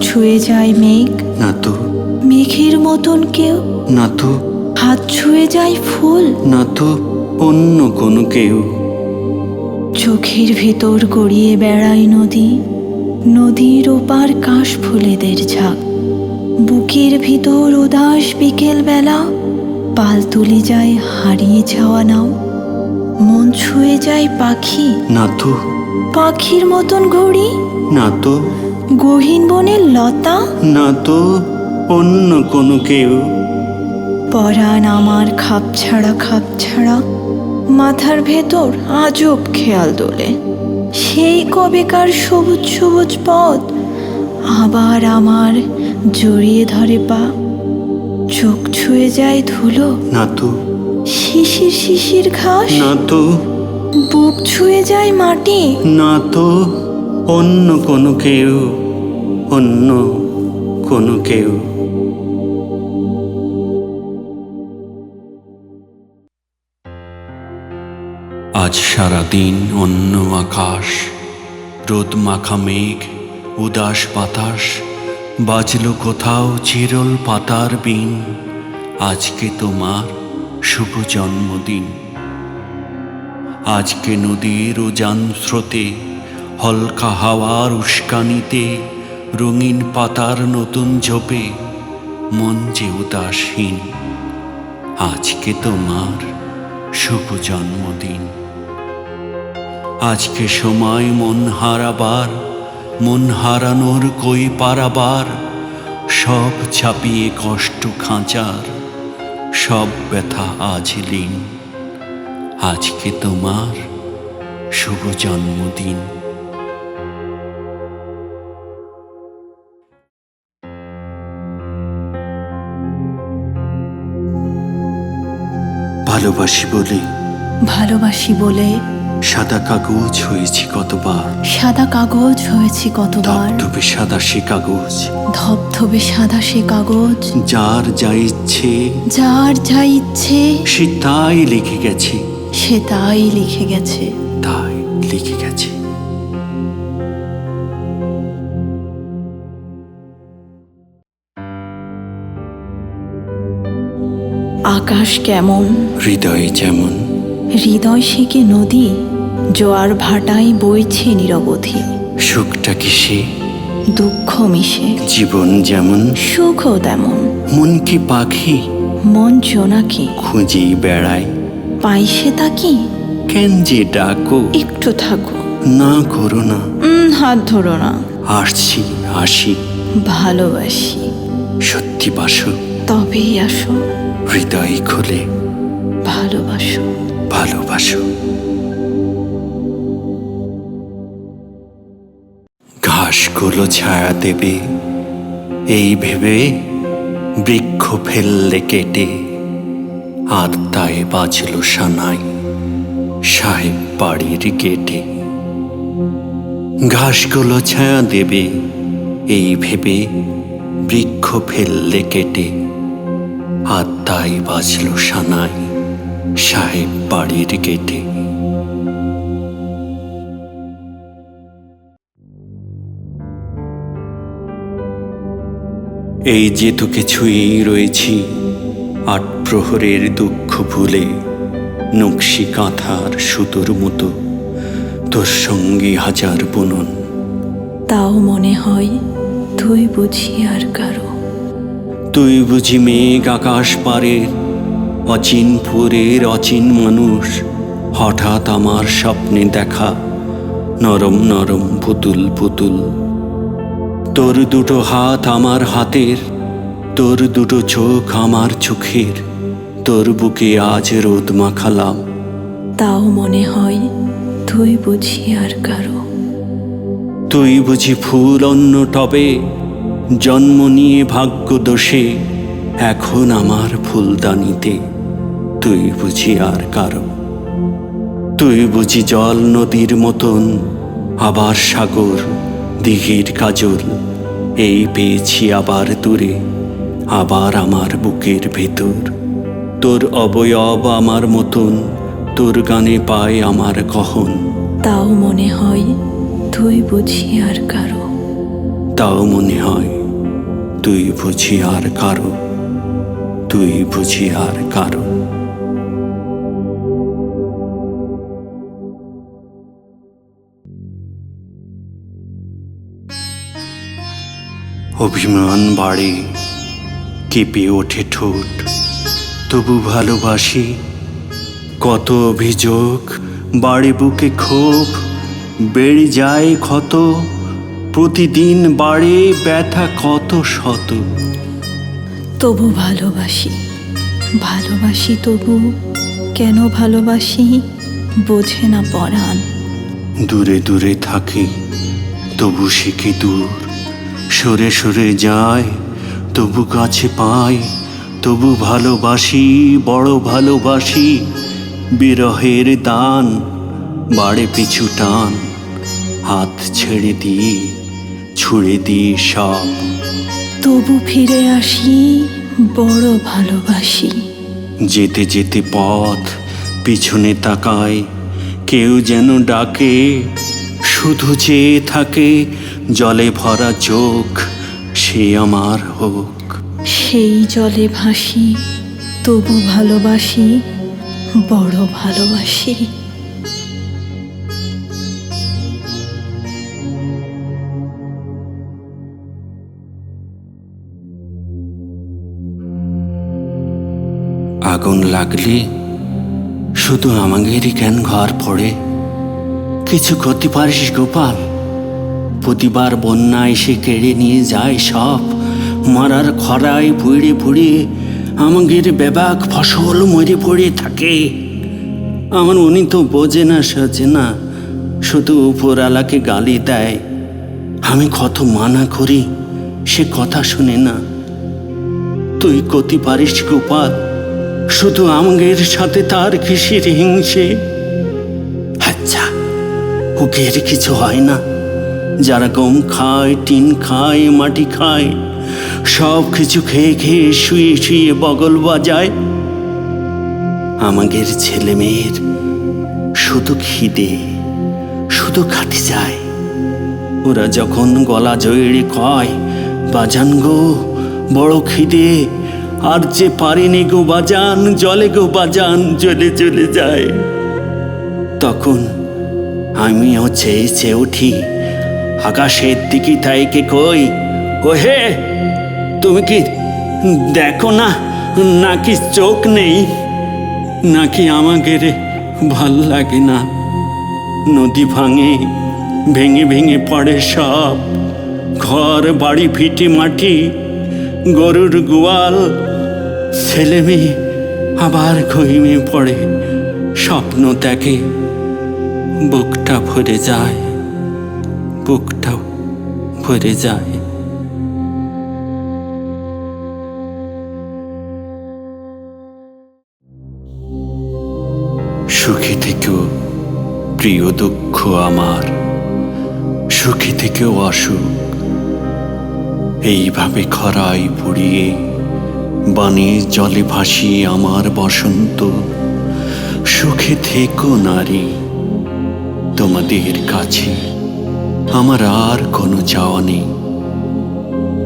ছুঁয়ে যায় মেঘ। না তো। মেঘের মতন কেউ। না তো। হাত ছুঁয়ে যায় ফুল। না তো অন্য কোনো কেউ। চোখের ভেতর গড়িয়ে বেড়ায় নদী। নদীর ওপার কাশ ফুলেদের ঝাঁক। বুকের ভিতর উদাস বিকেল বেলা পাল তুলে যায় হারিয়ে যাওয়া নাও। মন ছুঁয়ে যায় পাখি। না তো। পাখির মতন ঘড়ি। না তো। গহীন বনের লতা? না তো অন্য কোনো কেউ। পরাণ আমার খাপ ছাড়া খাপ ছাড়া মাথার ভেতর আজব খেয়াল দোলে সেই কবেকার সবুজ সবুজ পথ আবার আমার জড়িয়ে ধরে পা। চোখ ছুঁয়ে যায় ধুলো। না তো। শিশির শিশির ঘাস। না তো। বুক ছুঁয়ে যায় মাটি। না তো। অন্য কোনো কেউ, অন্য কোনো কেউ। আজ সারা দিন অন্য আকাশ, রোদ মাখা মেঘ, উদাস বাতাস, বাজলো কোথাও চিরল পাতার বিন। আজকে তোমার শুভ জন্মদিন। আজকে নদীর উজান স্রোতে হলকা হাওয়ার উস্কানিতে, রঙিন পাতার নতুন ঝোপে, মন যে উদাসীন। আজকে তোমার শুভ জন্মদিন। আজকে সময় মন হারাবার, মন হারানোর কই পারাবার, সব ছাপিয়ে কষ্ট খাঁচার, সব ব্যথা আজ আজকে তোমার শুভ জন্মদিন। ভালোবাসি বলে ভালোবাসি বলে সাদা কাগজ হয়েছি কতবার। সাদা কাগজ হয়েছি কতবার। ধবধবে সাদা সে কাগজ। ধবধবে সাদা সে কাগজ। যার যা ইচ্ছে যার যা ইচ্ছে সে তাই লিখে গেছে। সে তাই লিখে গেছে। তাই লিখে গেছে। আকাশ কেমন? হৃদয় যেমন। হৃদয় সেকে নদী? জোয়ার ভাটায় বইছে নিরবধি। সুখটা কিসে দুঃখ মিশে। জীবন যেমন। সুখও তেমন। মন কি পাখি? মন জোনাকি খুঁজেই বেড়ায়। পাইছে তা কি? কেন যে ডাকো? একটু থাকো। না করো না। হাত ধরো না। আসছি আসি। ভালোবাসি। সত্যি বাসো। তবেই আসো। হৃদয় খুলে। ভালোবাসো। ভালোবাসো। ঘাসগুলো ছায়া দেবে। এই ভেবে বৃক্ষ ফেললে কেটে। আর তাই বাজলো সানাই সাহেব বাড়ির গেটে। ঘাসগুলো ছায়া দেবে। এই ভেবে বৃক্ষ ফেললে কেটে। আর তাই বাজলো সানাই সাহেব বাড়ির গেটে। এই যে তোকে ছুঁয়েই রয়েছি, আট প্রহরের দুঃখ ভুলে, নকশি কাঁথার সুতোর মতো, তোর সঙ্গে হাজার বুনন। তাও মনে হয় তুই বুঝি আর কারও। তুই বুঝি মেঘ আকাশ পারের অচিন পুরের অচিন মানুষ হঠাৎ আমার স্বপ্নে দেখা। নরম নরম পুতুল পুতুল। তোর দুটো হাত আমার হাতের তোর দুটো চোখ আমার চোখের। তোর বুকে আজ রোদ মাখালাম। তাও মনে হয় তুই বুঝি আর কারও। তুই বুঝি ফুল অন্য টবে। জন্ম নিয়ে ভাগ্য দোষে এখন আমার ফুলদানিতে। তুই বুঝি আর কারও। তুই বুঝি জল নদীর মতন, আবার সাগর, দিঘির কাজল। এই পেয়েছি আবার দূরে, আবার আমার বুকের ভেতর। তোর অবয়ব আমার মতন, তোর গানে পায় আমার কহন তাও মনে হয় তুই বুঝি আর কারও। তাও মনে হয়? তুই বুঝি আর কারও? তুই বুঝি আর কারও? অভিমান বাড়ে, কেঁপে ওঠে ঠোঁট। তবু ভালোবাসি, কত অভিযোগ, বাড়ে বুকে ক্ষোভ, বেড়ে যায় ক্ষত। প্রতিদিন বাড়ে ব্যথা কত শত? তবু ভালোবাসি ভালোবাসি তবু কেন ভালোবাসি বোঝে না পরাণ। দূরে দূরে থাকি তবু শিখি দূর? সরে সরে যায় তবু কাছে পাই তবু ভালোবাসি বড় ভালোবাসি বিরহের দান বাড়ে পিছু টান হাত ছেড়ে দিয়ে ছুড়ে দিয়ে সব। তবু ফিরে আসি বড় ভালোবাসি। যেতে যেতে পথ পিছনে তাকায় কেউ যেন ডাকে শুধু চেয়ে থাকে জলে ভরা চোখ সে আমার হোক। সেই জলে ভাসি তবু ভালোবাসি বড় ভালোবাসি। আগুন লাগলে শুধু আমাদেরই কেন ঘর পড়ে? কিছু করতে পারিস গোপাল? প্রতিবার বন্যা এসে কেড়ে নিয়ে যায় সব। মারার খরায় পুড়ে পুড়ে আমাদের বেবাক ফসল মরে পড়ে থাকে। আমার উনি তো বোঝে না, সাজে না, শুধু উপরালাকে গালি দেয়। আমি কত মানা করি, সে কথা শুনে না। তুই কতি পারিস গোপাল? শুধু আমাদের সাথে তার কিসের হিংসে? আচ্ছা। ওকের কিছু হয় না। যারা গম খায় টিন খায় মাটি খায় সব কিছু খেয়ে খেয়ে শুয়ে শুয়ে বগল বাজায়। আমাদের ছেলে মেয়ের শুধু খিদে শুধু খাতে যায়। ওরা যখন গলা জয়েড়ে কয় বাজান গো বড় খিদে আর যে পারেনি গো বাজান, জলে গো বাজান চলে চলে যায়। তখন আমিও চেয়ে চেয়ে উঠি, আকাশের দিকে তাইকে কই ও হে তুমি কি দেখো না, নাকি চোখ নেই, নাকি আমাকে রে ভালো লাগে না? নদী ভাঙে, ভেঙে ভেঙে পড়ে সব, ঘর, বাড়ি ভিটে মাটি গরুর গোয়াল ছেলে মেয়ে আবার ঘুমিয়ে পড়ে, স্বপ্ন দেখে বুকটা ভরে যায় বুকটা ভরে যায়। সুখী থেকেও প্রিয় দুঃখ আমার, সুখী থেকেও অসুখ এইভাবে খরায় পুড়িয়ে বানের জলে ভাসিয়ে আমার বসন্ত। সুখে থেকো নারী, তোমাদের কাছে আমার আর কোনো চাওয়া নেই।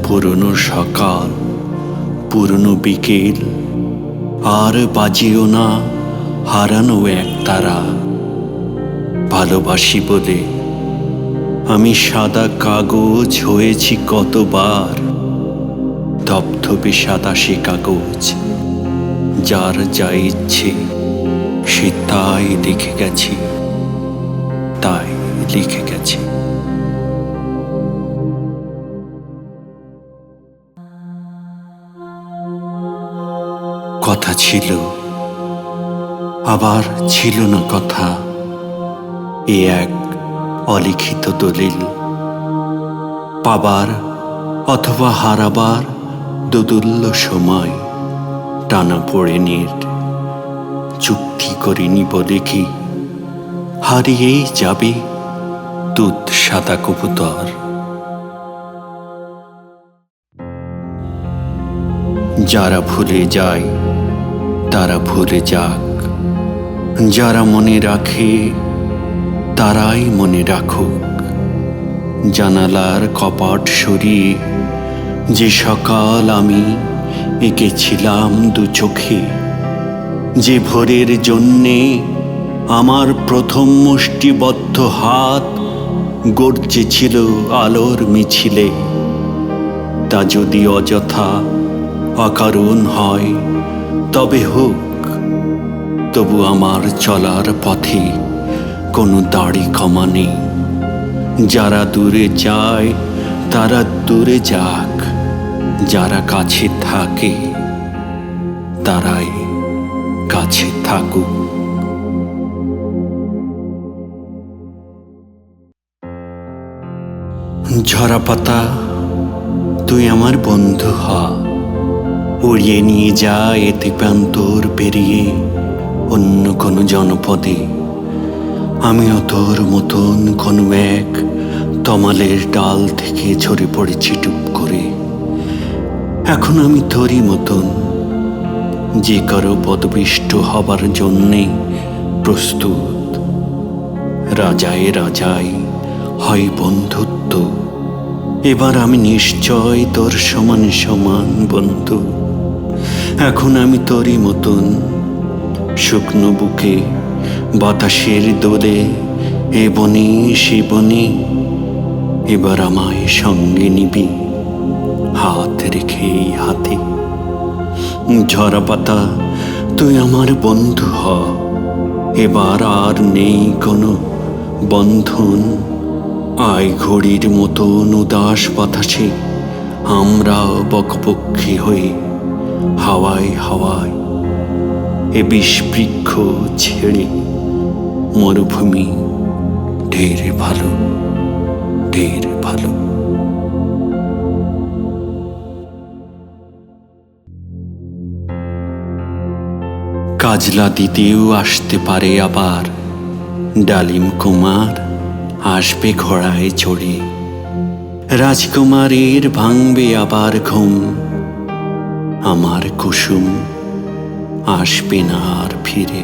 পুরনো সকাল, পুরনো বিকেল, আর বাজিও না হারানো এক তারা। ভালোবাসি বলে আমি সাদা কাগজ হয়েছি কতবার। ধপধপে সাদা সে কাগজ, যার যা ইচ্ছে, সে তাই লিখে গেছে, তাই লিখে গেছে। কথা ছিল, আবার ছিল না কথা। এ এক অলিখিত দলিল। পাবার অথবা হারাবার দোদুল্য সময় টানা পড়ে নির। চুক্তি করিনি বলে কি হারিয়েই যাবে দুধ সাদা কবুতর। যারা ভুলে যায়, তারা ভুলে যাক। যারা মনে রাখে তারাই মনে রাখুক। জানালার কপাট সরিয়ে যে সকাল আমি এঁকেছিলাম দু চোখে, যে ভোরের জন্যে আমার প্রথম মুষ্টিবদ্ধ হাত গর্জেছিল আলোর মিছিলে, তা যদি অযথা অকারণ হয় তবে হোক, তবু আমার চলার পথে কোনো দাড়ি কমা নেই। যারা দূরে যায়, তারা দূরে যাক। যারা কাছে থাকে, তারাই কাছে থাকুক। ঝরা পাতা, তুই আমার বন্ধু হ। উড়িয়ে নিয়ে যা এতে প্রান্তর পেরিয়ে অন্য কোনো জনপদে। আমিও তোর মতন কোনো এক তমালের ডাল থেকে ঝরে পড়েছি টুপ করে। এখন আমি তোরই মতন, যে কারও পদবিষ্ট হবার জন্যে প্রস্তুত। রাজায় রাজায় হয় বন্ধুত্ব, এবার আমি নিশ্চয় তোর সমান সমান বন্ধু। এখন আমি তোরই মতন, শুকনো বুকে বাতাসের দোলে, এ বনে সে বনে, এবার আমায় সঙ্গে নিবি, হাত রেখে হাতে। ঝরা পাতা, তুই আমার বন্ধু হ, এবার আর নেই কোনো বন্ধন। আয় ঘড়ির মতন উদাস বাতাসে, আমরা বকপক্ষী হয়ে হাওয়ায় হাওয়ায় এ বিষবৃক্ষ ছেড়ে মরুভূমি ঢের ভালো ঢের ভালো। কাজলা দিতেও আসতে পারে আবার, ডালিম কুমার আসবে ঘোড়ায় চড়ে। রাজকুমারের ভাঙবে আবার ঘুম, আমার কুসুম আসবে না আর ফিরে।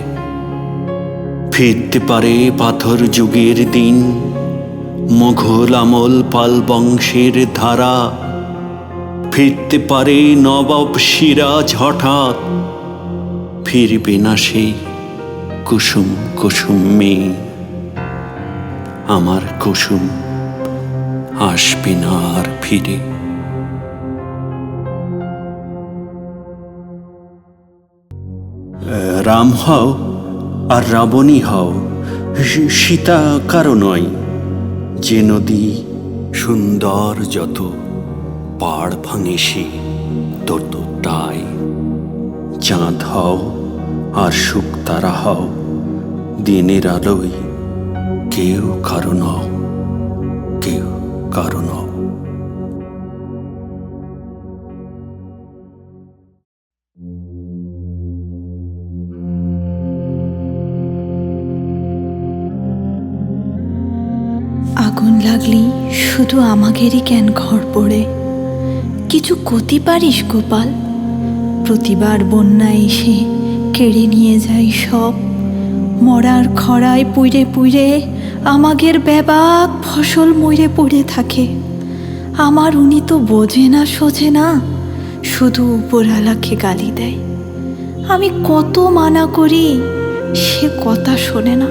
ফিরতে পারে পাথর যুগের দিন, মোঘল আমল পাল বংশের ধারা। ফিরতে পারে নবাব সিরাজ হঠাৎ, ফিরবে না সেই কুসুম কুসুম মেয়ে। আমার কুসুম আসবে না আর ফিরে। রাম হও আর রাবণী হও সীতা কারও নয়। যে নদী সুন্দর যত, পাড় ভাঙে সে তত তাই চাঁদ হও আর সুখ তারা হও, দিনের আলোয় কেউ কারও নও, কেউ কারও নও। লাগলেই শুধু আমাদেরই কেন ঘর পড়ে? কিছু ক্ষতি পারিস গোপাল? প্রতিবার বন্যা এসে কেড়ে নিয়ে যায় সব। মরার খরায় পুইরে পুইরে আমাগের ব্যাবাক ফসল মরে পড়ে থাকে। আমার উনি তো বোঝে না, সোঝে না, শুধু উপরালাকে গালি দেয়। আমি কত মানা করি, সে কথা শোনে না।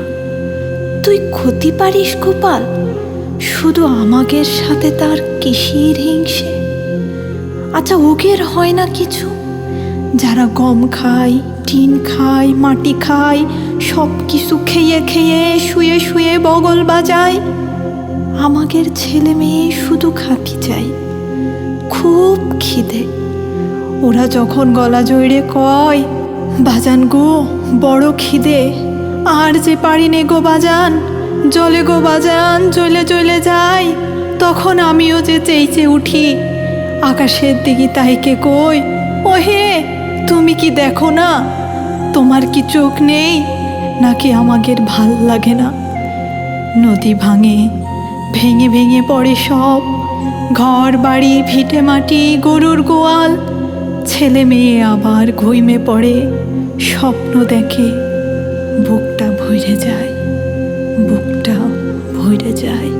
তুই ক্ষতি পারিস গোপাল? শুধু আমাগের সাথে তার কিসির হিংসে? আচ্ছা ওগের হয় না কিছু? যারা গম খায়, টিন খায়, মাটি খায় সব কিছু খেয়ে খেয়ে, শুয়ে শুয়ে বগল বাজায়। আমাগের ছেলে মেয়ে শুধু খাতি চাই খুব খিদে। ওরা যখন গলা জড়ে কয়, বাজান গো, বড় খিদে, আর যে পারি নে গো বাজান। জলে গো বাজান জ্বলে চলে যাই। তখন আমিও যে চেইচে উঠি। আকাশের দিকে তাইকে কই? ওহে, তুমি কি দেখো না? তোমার কি চোখ নেই? নাকি আমাদের ভালো লাগে না? নদী ভাঙে, ভেঙে ভেঙে পড়ে সব। ঘর বাড়ি ভিটে মাটি, গরুর গোয়াল। ছেলে মেয়ে আবার ঘুইমে পড়ে, স্বপ্ন দেখে বুকটা ভরে যায়। বুকটা ভরে যায়।